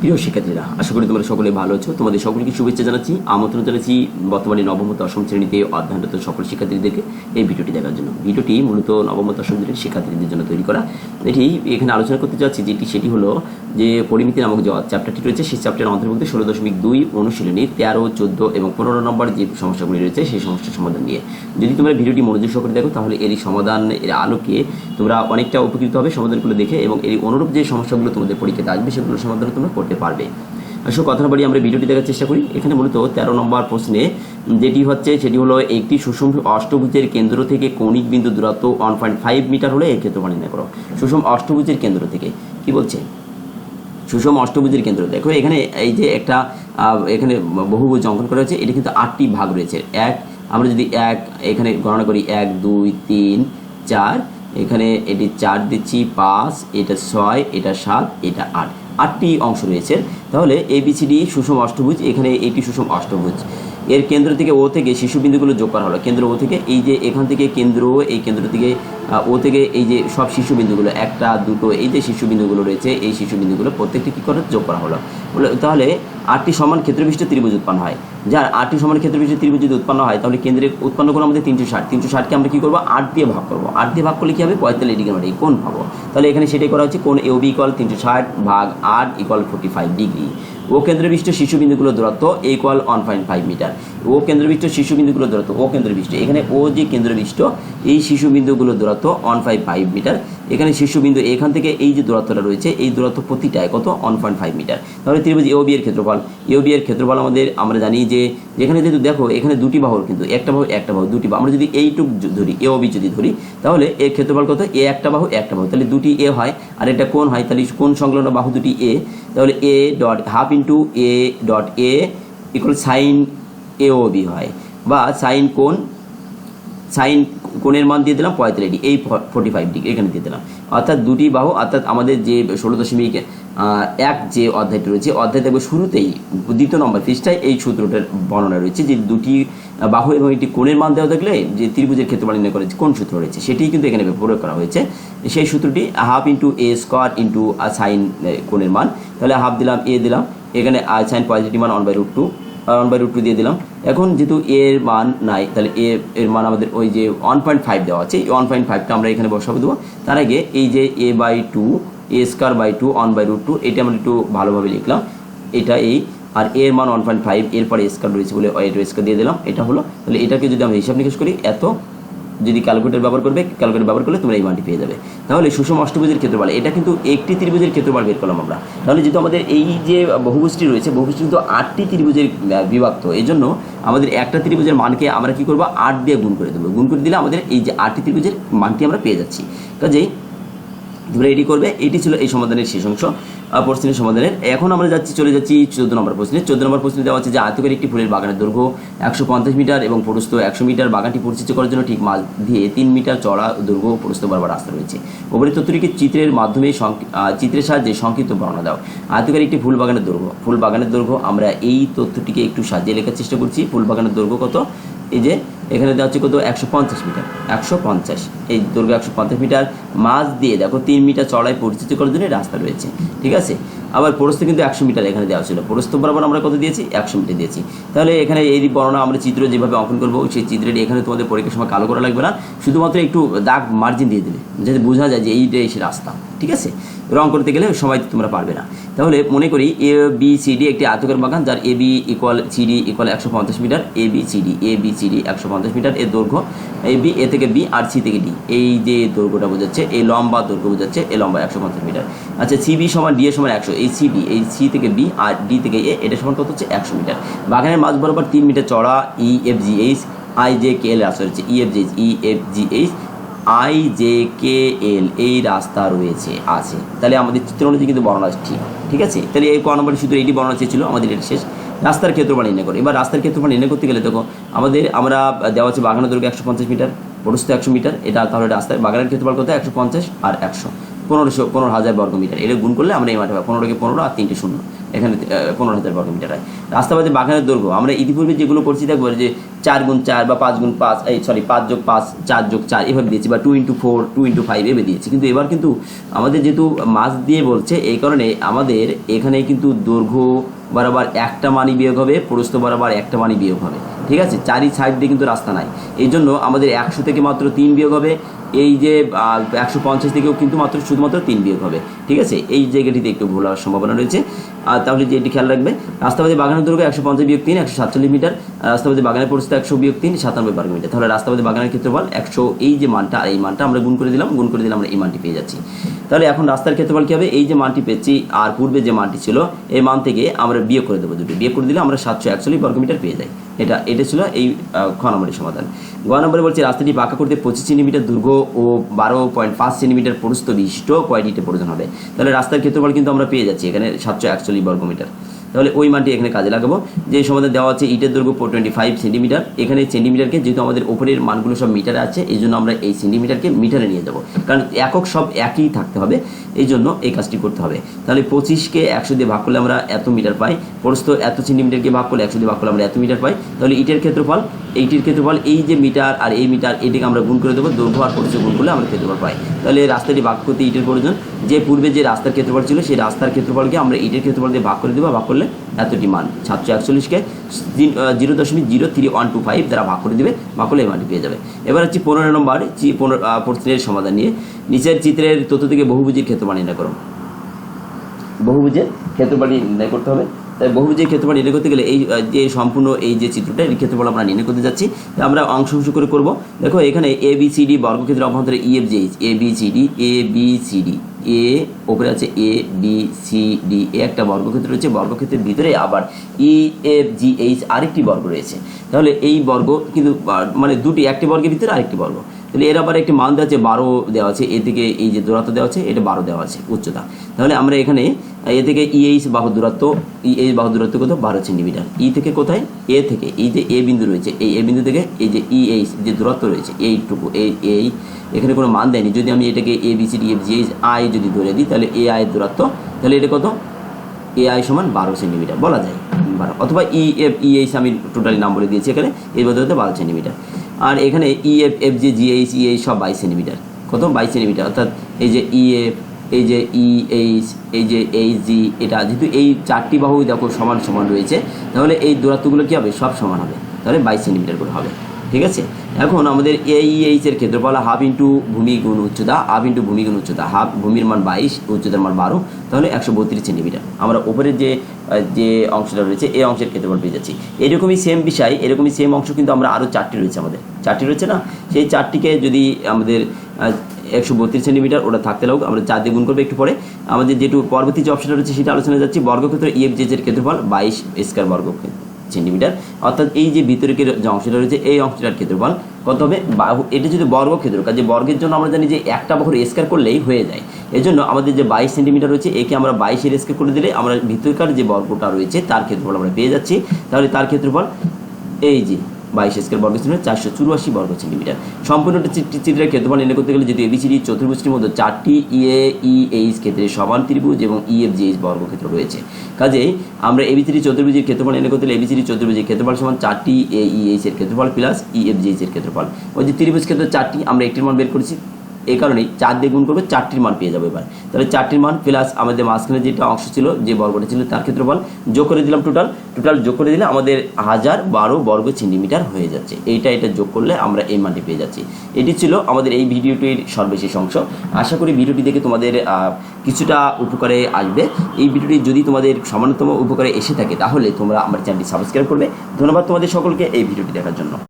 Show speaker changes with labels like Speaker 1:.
Speaker 1: প্রিয় শিক্ষার্থীরা, আশা করি তোমরা সকলে ভালো আছো। তোমাদের সকলকে শুভেচ্ছা জানাচ্ছি, আমন্ত্রণ জানাচ্ছি বর্তমানে নবম দশম শ্রেণীতে অধ্যয়নরত সকল শিক্ষার্থীদেরকে এই ভিডিওটি দেখার জন্য। ভিডিওটি মূলত নবম দশম শ্রেণির শিক্ষার্থীদের জন্য তৈরি করা। এটি এখানে আলোচনা করতে যাচ্ছি যেটি, সেটি হলো যে পরিমিতি নামক যে চ্যাপ্টারটি রয়েছে, সেই চ্যাপ্টারের অন্তর্ভুক্ত ষোলো দশমিক দুই অনুশীলনী, তেরো, চোদ্দ এবং পনেরো নম্বর যে সমস্যাগুলি রয়েছে, সেই সমস্যার সমাধান নিয়ে। যদি তোমরা ভিডিওটি মনোযোগ সহকারে দেখো, তাহলে এর সমাধান, এর আলোকে তোমরা অনেকটা উপকৃত হবে সমাধানগুলো দেখে এবং এই অনুরূপ যে সমস্যাগুলো তোমাদের পরীক্ষাতে আসবে সেগুলো সমাধান তোমরা করতে পারবে। আসলে কথা বাড়ি আমরা ভিডিওটি দেখার চেষ্টা করি। এখানে মূলত তেরো নম্বর প্রশ্নে যেটি হচ্ছে, সেটি হলো একটি সুষম অষ্টভুজের কেন্দ্র থেকে কৌণিক বিন্দু দূরত্ব ওয়ান পয়েন্ট ফাইভ মিটার হলে এর ক্ষেত্রফল নির্ণয় করো। সুষম অষ্টভুজের কেন্দ্র থেকে। কি বলছে? সুষম অষ্টভুজের কেন্দ্র। দেখো, এখানে এই যে একটা এখানে বহুভুজ অঙ্কন করা হয়েছে, এটি কিন্তু আটটি ভাগ রয়েছে। এক, আমরা যদি এক, এখানে গণনা করি এক, দুই, তিন, চার, এখানে এটি চার দিচ্ছি, পাঁচ, এটা ছয়, এটা সাত, এটা আট। আটটি অংশ রয়েছে। তাহলে এবিসিডি সুষম অষ্টভুজ এখানে এটি সুষম অষ্টভুজ। এর কেন্দ্র থেকে ও থেকে শিশুবিন্দুগুলো যোগ করা হলো। কেন্দ্র ও থেকে এই যে এখান থেকে কেন্দ্র এই কেন্দ্র থেকে ও থেকে এই যে সব শিশুবিন্দুগুলো, একটা, দুটো, এই যে শিশুবিন্দুগুলো রয়েছে, এই শিশুবিন্দুগুলো প্রত্যেকটি কী করে? যোগ করা হলো। তাহলে আটটি সমান ক্ষেত্রবিষ্ট ত্রিভুজ উৎপন্ন হয়। যার আটটি সমান ক্ষেত্রবিষ্ট ত্রিভুজ যদি উৎপন্ন হয়, তাহলে কেন্দ্রে উৎপন্ন করব আমাদের তিনশো ষাট, তিনশো ষাটকে আমরা কী করব? আট দিয়ে ভাগ করব। আট দিয়ে ভাগ করলে কী হবে? পঁয়তাল্লিশ ডিগ্রি মানে কোন পাবো। তাহলে এখানে সেটাই করা হচ্ছে কোন এ বি ইকল তিনশো ষাট ভাগ আট ইকল ফোর্টি ফাইভ ডিগ্রি। ও কেন্দ্রবিষ্ট শিশুবিন্দুগুলোর দূরত্ব equal one point five metre ও কেন্দ্রবিষ্ট শিশুবিন্দুগুলোর দূরত্ব, ও কেন্দ্রবিষ্ট। এখানে ও যে কেন্দ্রবিষ্ট, এই শিশুবিন্দুগুলোর দূরত্ব ওয়ান ফাইভ ফাইভ মিটার এখানে শিশুবিন্দু এখান থেকে এই যে দূরত্বটা রয়েছে, এই দূরত্ব প্রতিটায় কত? One point five metre. তাহলে ত্রিভুজ এও বি এর ক্ষেত্রফল। এও বি এর ক্ষেত্রফল আমাদের, আমরা জানি যে এখানে যেহেতু দেখো, এখানে দুটি বাহুর কিন্তু, একটা বাহু একটা বাহু, দুটি বাহু। আমরা যদি এইটুক ধরি এও বি যদি ধরি, তাহলে এর ক্ষেত্রফল কত? এ একটা বাহু একটা বাহু। তাহলে দুটি এ হয় আর এটা কোন হয়, তাহলে কোন সংলগ্ন বাহু দুটি এ তাহলে A dot half into A dot A equal sine A B হয়, বা সাইন কোন সাইন কোণের মান দিয়ে দিলাম পঁয়তাল্লিশ ডিগ্রি, এই ফোর্টি ফাইভ ডিগ্রি এখানে দিয়ে দিলাম। অর্থাৎ দুটি বাহু, অর্থাৎ আমাদের যে ষোলো দশমিক এক যে অধ্যায়টি রয়েছে, অধ্যায় দেখবে শুরুতেই দ্বিতীয় নম্বর পৃষ্ঠায় এই সূত্রটার বর্ণনা রয়েছে যে দুটি বাহু এবং একটি কোণের মান দেওয়া থাকলে যে ত্রিভুজের ক্ষেত্রফল নির্ণয় করেছে কোন সূত্র রয়েছে, সেটি কিন্তু এখানে প্রয়োগ করা হয়েছে। সেই সূত্রটি half into A square into sine কোণের মান। তাহলে হাফ দিলাম এ দিলাম। এখানে সাইন পজিটিভ মান one by root two one by root two দিয়ে দিলাম। এখন যেহেতু এর মান নাই, তাহলে এ এর মান আমাদের ওই যে ওয়ান পয়েন্ট ফাইভ দেওয়া আছে, এই ওয়ান পয়েন্ট ফাইভটা আমরা এখানে বসাবো, দেবো। তার আগে এই যে A by two A square by two one by root two এটা আমরা একটু ভালোভাবে লিখলাম। এটা এই, আর এর মান ওয়ান পয়েন্ট ফাইভ এরপরে স্কোয়ার রয়েছে বলে এটা স্কোয়ার দিয়ে দিলাম। এটা হলো, তাহলে এটাকে যদি আমরা হিসাব নিকাশ করি, এত যদি ক্যালকুলেটর ব্যবহার করবে, ক্যালকুলেটর ব্যবহার করলে তোমরা এই মানটি পেয়ে যাবে। তাহলে সুষম অষ্টভুজের ক্ষেত্রফল, এটা কিন্তু একটি ত্রিভুজের ক্ষেত্রফল বের করলাম আমরা। তাহলে যেহেতু আমাদের এই যে বহুভুজটি রয়েছে, বহুভুজটি কিন্তু আটটি ত্রিভুজের বিভক্ত। এই জন্য আমাদের একটা ত্রিভুজের মানকে আমরা কি করব? আট দিয়ে গুণ করে দেবো। গুণ করে দিলে আমাদের এই যে আটটি ত্রিভুজের মানটি আমরা পেয়ে যাচ্ছি। কাজেই তোমরা এটি করবে। এটি ছিল এই সমাধানের শেষ অংশ প্রশ্নের সমাধানের। এখন আমরা যাচ্ছি, চলে যাচ্ছি চোদ্দ নম্বর প্রশ্নে। চোদ্দ নম্বর প্রশ্নে দেওয়া আছে যে, আয়তকার একটি ফুলের বাগানের দৈর্ঘ্য একশো পঞ্চাশ মিটার এবং প্রস্থ একশো মিটার। বাগানটি পরিচিত করার জন্য ঠিক মাঝ দিয়ে তিন মিটার চড়া দৈর্ঘ্য ও প্রস্থ বরাবর রাস্তা রয়েছে। ওপরের তথ্যটিকে চিত্রের মাধ্যমে চিত্রের সাহায্যে সংক্ষিপ্ত বর্ণনা দাও। আয়তকার একটি ফুল বাগানের দৈর্ঘ্য। ফুল বাগানের দৈর্ঘ্য আমরা এই তথ্যটিকে একটু সাজিয়ে লেখার চেষ্টা করছি। ফুল বাগানের দৈর্ঘ্য কত? এই যে এখানে দেওয়া হচ্ছে কত? একশো পঞ্চাশ মিটার। একশো পঞ্চাশ। এই দৈর্ঘ্য একশো পঞ্চাশ মিটার মাঝ দিয়ে দেখো তিন মিটার চড়াই পরিচিত করার জন্য রাস্তা রয়েছে, ঠিক আছে? আবার প্রস্থ কিন্তু একশো মিটার এখানে দেওয়া ছিল। প্রস্থ বরাবর আমরা কত দিয়েছি? একশো মিটার দিয়েছি। তাহলে এখানে এই বর্ণনা আমরা চিত্র যেভাবে অঙ্কন করব, সেই চিত্রটি এখানে তোমাদের পরীক্ষার সময় কালো করা লাগবে না। শুধুমাত্র একটু দাগ মার্জিন দিয়ে দেবে যাতে বোঝা যায় যে এইটাই সে রাস্তা, ঠিক আছে? রং করতে গেলে সবাই তোমরা পারবে না। তাহলে মনে করি এ বি সি ডি একটি আয়তকার বাগান যার A B equal CD equal একশো পঞ্চাশ metre A B CD A B CD একশো পঞ্চাশ মিটার এর দৈর্ঘ্য। এ বি এ থেকে বি আর সি থেকে ডি এই যে দৈর্ঘ্যটা বোঝাচ্ছে, এই লম্বা দৈর্ঘ্য বোঝাচ্ছে এ লম্বা একশো পঞ্চাশ মিটার আচ্ছা সি বি সমান ডি এর সমান একশো। এই সি বি এই সি থেকে বি আর ডি থেকে এ এটা সমান কত হচ্ছে? একশো মিটার বাগানের মাঝ বরাবর তিন মিটার চড়া E F G H I J K L রাস্তা হচ্ছে E F G H E F G H I J K L এই রাস্তা রয়েছে, আছে। তাহলে আমাদের চিত্র কিন্তু বর্ণনা ঠিক ঠিক আছে? তাহলে এই ক নম্বরে শুধু এটি বর্ণনা চেয়েছিল, আমাদের এটা শেষ। রাস্তার ক্ষেত্রফল নির্ণয় করে। এবার রাস্তার ক্ষেত্রফল নির্ণয় করতে গেলে দেখো, আমাদের, আমরা দেওয়া আছে বাগানের দৈর্ঘ্য একশো পঞ্চাশ মিটার, প্রস্থ একশো মিটার, এটা তাহলে রাস্তায় বাগানের ক্ষেত্রফল কত? একশো পঞ্চাশ আর একশো। পনেরোশো, পনেরো হাজার বর্গ মিটার এটা গুণ করলে আমরা এই মাঠে পনেরোকে পনেরো আর তিনটে শূন্য। এখানে পনেরো হাজার বর্গ মিটার হয়। রাস্তাবাদী বাগানের দৈর্ঘ্য, আমরা ইতিপূর্বে যেগুলো করছি, দেখব যে চার গুণ চার বা পাঁচ গুণ পাঁচ, এই সরি পাঁচ যোগ পাঁচ, চার যোগ চার, এভাবে দিয়েছি, বা two into four two into five এভাবে দিয়েছি। কিন্তু এবার কিন্তু আমাদের যেহেতু মাস দিয়ে বলছে, এই কারণে আমাদের এখানে কিন্তু দৈর্ঘ্য বরাবর একটা মানি বিয়োগ হবে, প্রস্থ বরাবর একটা মানি বিয়োগ হবে। ঠিক আছে? চারি সাইড দিয়ে কিন্তু রাস্তা নাই। এই জন্য আমাদের একশো থেকে মাত্র তিন বিয়োগ হবে। এই যে একশো পঞ্চাশ থেকেও কিন্তু মাত্র শুধুমাত্র তিন বিয়োগ হবে। ঠিক আছে? এই জায়গাটিতে একটু ভুল হওয়ার সম্ভাবনা রয়েছে। আর তাহলে যে এটি খেয়াল রাখবে, রাস্তাবাদী বাগানের দৈর্ঘ্য একশো পঞ্চাশ বিয়োগ তিন, একশো সাতচল্লিশ মিটার। রাস্তাবাদী বাগানের পরিস্থিতি একশো বিয়োগ তিন, সাতানব্বই বর্গ মিটার। তাহলে রাস্তাবাদী বাগানের ক্ষেত্রফল একশো, এই যে মানটা এই মানটা আমরা গুণ করে দিলাম। গুণ করে দিলে আমরা এই মানটি পেয়ে যাচ্ছি। তাহলে এখন রাস্তার ক্ষেত্রফল কী হবে? এই যে মানটি পেয়েছি, আর পূর্বে যে মানটি ছিল, এই মান থেকে আমরা বিয়োগ করে দেবো দুটি। বিয়োগ করে দিলে আমরা সাতশো একচল্লিশ বর্গমিটার পেয়ে যাই। এটা এটা ছিল এই খ নম্বরের সমাধান। গ নম্বরে বলছে, রাস্তাটি পাকা করতে পঁচিশ সেন্টিমিটার দুর্ঘ ও বারো পয়েন্ট পাঁচ সেন্টিমিটার প্রস্ত বিশিষ্ট কয়টিতে প্রয়োজন হবে। তাহলে রাস্তার ক্ষেত্রফল কিন্তু আমরা পেয়ে যাচ্ছি, এখানে সাতশো একচল্লিশ বর্গমিটার। তাহলে ওই মানটি এখানে কাজে লাগাবো। যে সমাধান দেওয়া আছে, ইটের দৈর্ঘ্য টোয়েন্টি ফাইভ সেন্টিমিটার এখানে সেন্টিমিটারকে যেহেতু আমাদের ওপরের মানগুলো সব মিটারে আছে, এই জন্য আমরা এই সেন্টিমিটারকে মিটারে নিয়ে যাব। কারণ একক সব একই থাকতে হবে, এই জন্য এই কাজটি করতে হবে। তাহলে পঁচিশকে একশো দিয়ে ভাগ করলে আমরা এত মিটার পাই। প্রস্থ এত সেন্টিমিটারকে ভাগ করলে একশো দিয়ে ভাগ করলে আমরা এত মিটার পাই। তাহলে ইটের ক্ষেত্রফল, এইটির ক্ষেত্রফল, এই যে মিটার আর এই মিটার এটিকে আমরা গুণ করে দেবো। দৈর্ঘ্য আর প্রস্থ গুণ করলে আমরা ক্ষেত্রফল পাই। তাহলে রাস্তাটি ভাগ করতে ইটের প্রয়োজন। যে পূর্বে যে রাস্তার ক্ষেত্রফল ছিল, সেই রাস্তার ক্ষেত্রফলকে আমরা ইটের ক্ষেত্রফল দিয়ে ভাগ করে দেবো, ভাগ করলে এতটি মান সাতশো একচল্লিশকে জিরো দশমিক zero three one two five দ্বারা ভাগ করে দেবে, ভাগ করলে এই মানটি পেয়ে যাবে। এবার হচ্ছে পনেরো নম্বর পনেরো প্রশ্নের সমাধান নিয়ে। নিচের চিত্রের তথ্য থেকে বহুভুজির ক্ষেত্রফল নির্ণয় করো। বহুভুজের ক্ষেত্রফল নির্ণয় করতে হবে। তাই বহুভুজের ক্ষেত্রফল নির্ণয় করতে গেলে এই যে সম্পূর্ণ এই যে চিত্রটা, এই ক্ষেত্রফল আমরা নির্ণয় করতে যাচ্ছি। আমরা অংশ অংশ করে করব। দেখো, এখানে এ বি সি ডি বর্গক্ষেত্রের অভ্যন্তরে E F G H A B C D A B C D এ ওপরে আছে এ বি সি ডি এ একটা বর্গক্ষেত্র রয়েছে, বর্গক্ষেত্রের ভিতরে আবার ই এফ জি এইচ আরেকটি বর্গ রয়েছে। তাহলে এই বর্গ কিন্তু মানে দুটি, একটি বর্গের ভিতরে আরেকটি বর্গ। তাহলে এর আবার একটি মান দেওয়া আছে, বারো দেওয়া আছে এ থেকে এই যে দূরত্ব দেওয়া আছে, এটা বারো দেওয়া আছে, উচ্চতা। তাহলে আমরা এখানে এ থেকে ইএইচ বাহু দূরত্ব ইএইচ বাহু দূরত্ব কত? বারো সেন্টিমিটার। ই থেকে কোথায়? এ থেকে। এই যে এ বিন্দু রয়েছে, এই এ বিন্দু থেকে এই যে ইএইচ যে দূরত্ব রয়েছে, এইটুকু, এই এই, এখানে কোনো মান দেয়নি। যদি আমি এটাকে A B C D F G H I যদি ধরে দিই, তাহলে এ আয়ের দূরত্ব, তাহলে এটা কত? এ আই সমান বারো সেন্টিমিটার, বলা যায়। বারো। অথবা ই এফ ই এইচ আমি টোটালি নাম বলে দিয়েছি এখানে, এর বদলে বারো সেন্টিমিটার। আর এখানে E F G H E H সব বাইশ সেন্টিমিটার কত বাইশ সেন্টিমিটার অর্থাৎ এই যে ই এফ এই যে ই এইচ এই যে এইচ জি এটা, যেহেতু এই চারটি বাহু দেখো সমান সমান রয়েছে, তাহলে এই দূরত্বগুলো কী হবে? সব সমান হবে। তাহলে বাইশ সেন্টিমিটার করে হবে। ঠিক আছে? এখন আমাদের এই এইচ এর ক্ষেত্রফল হাফ ইন্টু ভূমি গুণ উচ্চতা, হাফ ইন্টু ভূমি গুণ উচ্চতা, হাফ ভূমির মান বাইশ, উচ্চতার মান বারো, তাহলে একশো বত্রিশ সেন্টিমিটার। আমরা উপরের যে যে অংশটা রয়েছে এই অংশের ক্ষেত্রফল পেয়ে যাচ্ছি। এরকমই সেম বিষয়, এরকমই সেম অংশ কিন্তু আমরা আরও চারটি রয়েছে আমাদের। চারটি রয়েছে না? সেই চারটিকে যদি আমাদের একশো বত্রিশ সেন্টিমিটার ওটা থাকতে লাগুক, আমরা চার দিয়ে গুণ করব একটু পরে। আমাদের যেটু পরবর্তী যে অপশনটা রয়েছে, সেটা আলোচনা যাচ্ছি। বর্গক্ষেত্র ইএফ জেজের ক্ষেত্রফল বাইশ স্কোয়ার বর্গ সেন্টিমিটার। অর্থাৎ এই যে ভিতরে যে অংশটা রয়েছে, এই অংশটার ক্ষেত্রফল কত হবে? এটা যদি বর্গক্ষেত্র কাজে বর্গের জন্য আমরা জানি যে একটা বহর স্কোয়ার করলেই হয়ে যায়। এই জন্য আমাদের যে বাইশ সেন্টিমিটার রয়েছে, একে আমরা বাইশের স্কোয়ার করে দিলে আমরা ভিতরকার যে বর্গটা রয়েছে, তার ক্ষেত্রফল আমরা পেয়ে যাচ্ছি। তাহলে তার ক্ষেত্রফল এই যে বাইশ স্কোয়ার বর্গ সেন্টিমিটার, চারশো চুরাশি বর্গ সেন্টিমিটার। সম্পূর্ণ চিত্রের ক্ষেত্রফল নির্ণয় করতে গেলে যদি এবিসিডি চতুর্ভুজটির মধ্যে চারটি ইএ ই এইচ ক্ষেত্রে সমান ত্রিভুজ এবং ই এফ জি এইচ বর্গক্ষেত্র রয়েছে। কাজেই আমরা এবিসিডি চতুর্ভুজের ক্ষেত্রফল নির্ণয় করতে গেলে এবিসিডি চতুর্ভুজের ক্ষেত্রফল সমান চারটি এ ই এইচ এর ক্ষেত্রফল plus E F G H এর ক্ষেত্রফল। ওই যে ত্রিভুজ ক্ষেত্রে চারটি, আমরা একটির মান বের করেছি। এই কারণেই চার দিয়ে গুণ করবে, চারটির মান পেয়ে যাব এবার। তাহলে চারটির মান প্লাস আমাদের মাঝখানে যেটা অংশ ছিল, যে বর্গটা ছিল তার ক্ষেত্রফল যোগ করে দিলাম টোটাল টোটাল যোগ করে দিলে আমাদের হাজার বারো বর্গ সেন্টিমিটার হয়ে যাচ্ছে। এইটা এটা যোগ করলে আমরা এই মানটি পেয়ে যাচ্ছি। এটি ছিল আমাদের এই ভিডিওটির সর্বশেষ অংশ। আশা করি ভিডিওটি দেখে তোমাদের কিছুটা উপকারে আসবে। এই ভিডিওটি যদি তোমাদের সামান্যতম উপকারে এসে থাকে, তাহলে তোমরা আমার চ্যানেলটি সাবস্ক্রাইব করবে। ধন্যবাদ তোমাদের সকলকে এই ভিডিওটি দেখার জন্য।